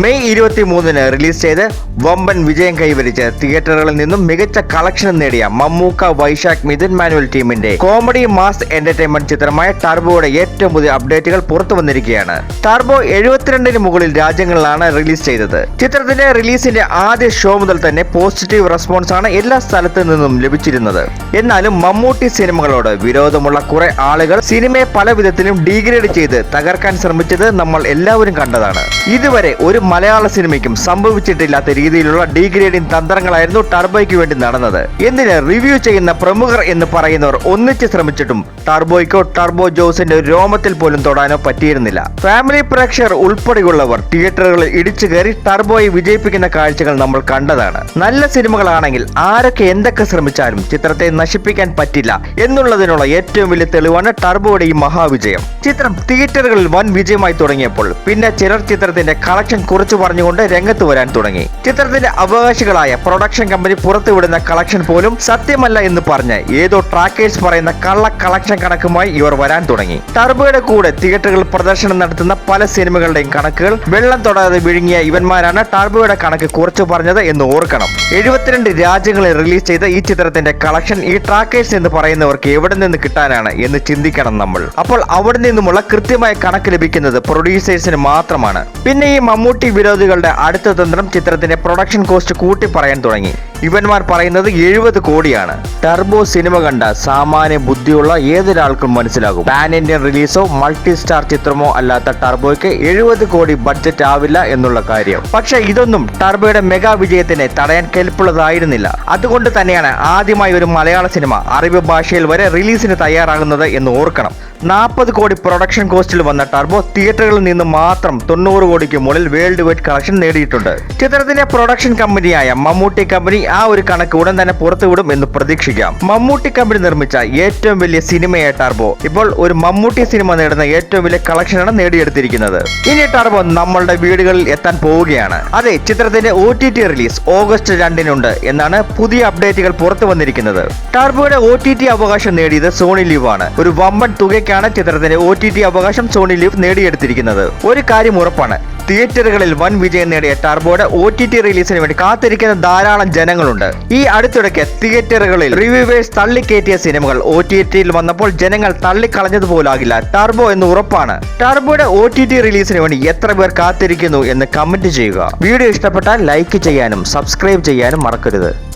May ഇരുപത്തി മൂന്നിന് release ചെയ്ത് വമ്പൻ വിജയം കൈവരിച്ച് തിയേറ്ററുകളിൽ നിന്നും മികച്ച കളക്ഷൻ നേടിയ മമ്മൂക്ക വൈശാഖ് മിഥുൻ മാനുവൽ ടീമിന്റെ കോമഡി മാസ് എന്റർടൈൻമെന്റ് ചിത്രമായ ടർബോയുടെ ഏറ്റവും പുതിയ അപ്ഡേറ്റുകൾ പുറത്തു വന്നിരിക്കുകയാണ്. ടർബോ എഴുപത്തിരണ്ടിന് മുകളിൽ രാജ്യങ്ങളിലാണ് റിലീസ് ചെയ്തത്. ചിത്രത്തിന്റെ റിലീസിന്റെ ആദ്യ ഷോ മുതൽ തന്നെ പോസിറ്റീവ് റെസ്പോൺസ് ആണ് എല്ലാ സ്ഥലത്തു നിന്നും ലഭിച്ചിരുന്നത്. എന്നാലും മമ്മൂട്ടി സിനിമകളോട് വിരോധമുള്ള കുറെ ആളുകൾ സിനിമയെ പല വിധത്തിലും ഡീഗ്രേഡ് ചെയ്ത് തകർക്കാൻ ശ്രമിച്ചത് നമ്മൾ എല്ലാവരും കണ്ടതാണ്. ഇതുവരെ ഒരു മലയാള സിനിമയ്ക്കും സംഭവിച്ചിട്ടില്ലാത്ത രീതിയിലുള്ള ഡീഗ്രേഡിംഗ് തന്ത്രങ്ങളായിരുന്നു ടർബോയ്ക്ക് വേണ്ടി നടന്നത്. എന്തിന് റിവ്യൂ ചെയ്യുന്ന പ്രമുഖർ എന്ന് പറയുന്നവർ ഒന്നിച്ച് ശ്രമിച്ചിട്ടും ടർബോയ്ക്കോ ടർബോ ജോസിന്റെ രോമത്തിൽ പോലും തൊടാനോ പറ്റിയിരുന്നില്ല. ഫാമിലി പ്രേക്ഷകർ ഉൾപ്പെടെയുള്ളവർ തിയേറ്ററുകളിൽ ഇടിച്ചു കയറി ടർബോയെ വിജയിപ്പിക്കുന്ന കാഴ്ചകൾ നമ്മൾ കണ്ടതാണ്. നല്ല സിനിമകളാണെങ്കിൽ ആരൊക്കെ എന്തൊക്കെ ശ്രമിച്ചാലും ചിത്രത്തെ നശിപ്പിക്കാൻ പറ്റില്ല എന്നുള്ളതിനുള്ള ഏറ്റവും വലിയ തെളിവാണ് ടർബോയുടെ ഈ മഹാവിജയം. ചിത്രം തിയേറ്ററുകളിൽ വൻ വിജയമായി തുടങ്ങിയപ്പോൾ പിന്നെ ചിലർ ചിത്രത്തിന്റെ കളക്ഷൻ കുറിച്ചു പറഞ്ഞുകൊണ്ട് രംഗത്ത് വരാൻ തുടങ്ങി. ചിത്രത്തിന്റെ അവകാശികളായ പ്രൊഡക്ഷൻ കമ്പനി പുറത്തുവിടുന്ന കളക്ഷൻ പോലും സത്യമല്ല എന്ന് പറഞ്ഞ് ഏതോ ട്രാക്കേഴ്സ് പറയുന്ന കള്ള കളക്ഷൻ കണക്കുമായി ഇവർ വരാൻ തുടങ്ങി. ടർബോയുടെ കൂടെ തിയേറ്ററുകൾ പ്രദർശനം നടത്തുന്ന പല സിനിമകളുടെയും കണക്കുകൾ വെള്ളം തൊടാതെ വിഴുങ്ങിയ ഇവന്മാരാണ് ടർബോയുടെ കണക്ക് കുറച്ചു പറഞ്ഞത് എന്ന് ഓർക്കണം. എഴുപത്തിരണ്ട് രാജ്യങ്ങളിൽ റിലീസ് ചെയ്ത ഈ ചിത്രത്തിന്റെ കളക്ഷൻ ഈ ട്രാക്കേഴ്സ് എന്ന് പറയുന്നവർക്ക് എവിടെ നിന്ന് കിട്ടാനാണ് എന്ന് ചിന്തിക്കണം നമ്മൾ. അപ്പോൾ അവിടെ നിന്നുമുള്ള കൃത്യമായ കണക്ക് ലഭിക്കുന്നത് പ്രൊഡ്യൂസേഴ്സിന് മാത്രമാണ്. പിന്നെ ഈ മമ്മൂട്ടി വിരോധികളുടെ അടുത്ത തന്ത്രം ചിത്രത്തിന്റെ പ്രൊഡക്ഷൻ കോസ്റ്റ് കൂട്ടി പറയാൻ തുടങ്ങി. ഇവന്മാർ പറയുന്നത് എഴുപത് കോടിയാണ്. ടർബോ സിനിമ കണ്ട സാമാന്യ ബുദ്ധിയുള്ള ഏതൊരാൾക്കും മനസ്സിലാകും. പാൻ ഇന്ത്യൻ റിലീസോ മൾട്ടി സ്റ്റാർ ചിത്രമോ അല്ലാത്ത ടർബോയ്ക്ക് എഴുപത് കോടി ബഡ്ജറ്റ് ആവില്ല എന്നുള്ള കാര്യം. പക്ഷെ ഇതൊന്നും ടർബോയുടെ മെഗാ വിജയത്തിനെ തടയാൻ കെൽപ്പുള്ളതായിരുന്നില്ല. അതുകൊണ്ട് തന്നെയാണ് ആദ്യമായി ഒരു മലയാള സിനിമ അറബി ഭാഷയിൽ വരെ റിലീസിന് തയ്യാറാകുന്നത് എന്ന് ഓർക്കണം. നാൽപ്പത് കോടി പ്രൊഡക്ഷൻ കോസ്റ്റിൽ വന്ന ടർബോ തിയേറ്ററുകളിൽ നിന്ന് മാത്രം തൊണ്ണൂറ് കോടിക്ക് മുകളിൽ വേൾഡ് വൈഡ് കളക്ഷൻ നേടിയിട്ടുണ്ട് ചിത്രത്തിന്റെ പ്രൊഡക്ഷൻ കമ്പനിയായ മമ്മൂട്ടി കമ്പനി ആ ഒരു കണക്ക് ഉടൻ തന്നെ പുറത്തുവിടും എന്ന് പ്രതീക്ഷിക്കാം. മമ്മൂട്ടി കമ്പനി നിർമ്മിച്ച ഏറ്റവും വലിയ സിനിമയെ ടാർബോ ഇപ്പോൾ ഒരു മമ്മൂട്ടി സിനിമ നേടുന്ന ഏറ്റവും വലിയ കളക്ഷനാണ് നേടിയെടുത്തിരിക്കുന്നത്. ഇനി ടാർബോ നമ്മളുടെ വീടുകളിൽ എത്താൻ പോവുകയാണ്. അതെ ചിത്രത്തിന്റെ O T T release August രണ്ടിനുണ്ട് എന്നാണ് പുതിയ അപ്ഡേറ്റുകൾ പുറത്തു വന്നിരിക്കുന്നത്. ടാർബോയുടെ ഒ ടി ടി അവകാശം നേടിയത് സോണി ലീവ് ആണ്. ഒരു വമ്പൻ തുകയ്ക്കാണ് ചിത്രത്തിന്റെ ഒ ടി ടി അവകാശം സോണി ലീവ് നേടിയെടുത്തിരിക്കുന്നത്. ഒരു കാര്യം ഉറപ്പാണ് തിയേറ്ററുകളിൽ വൻ വിജയം നേടിയ ടർബോയുടെ ഒ ടി ടി റിലീസിന് വേണ്ടി കാത്തിരിക്കുന്ന ധാരാളം ജനങ്ങളുണ്ട്. ഈ അടുത്തിടയ്ക്ക് തിയേറ്ററുകളിൽ റിവ്യൂവേഴ്സ് തള്ളിക്കയറ്റിയ സിനിമകൾ ഒ ടി ടിയിൽ വന്നപ്പോൾ ജനങ്ങൾ തള്ളിക്കളഞ്ഞതുപോലാകില്ല. ടർബോ എന്ന് ഉറപ്പാണ്. ടർബോയുടെ ഒ ടി ടി റിലീസിന് വേണ്ടി എത്ര പേർ കാത്തിരിക്കുന്നു എന്ന് കമന്റ് ചെയ്യുക. വീഡിയോ ഇഷ്ടപ്പെട്ടാൽ ലൈക്ക് ചെയ്യാനും സബ്സ്ക്രൈബ് ചെയ്യാനും മറക്കരുത്.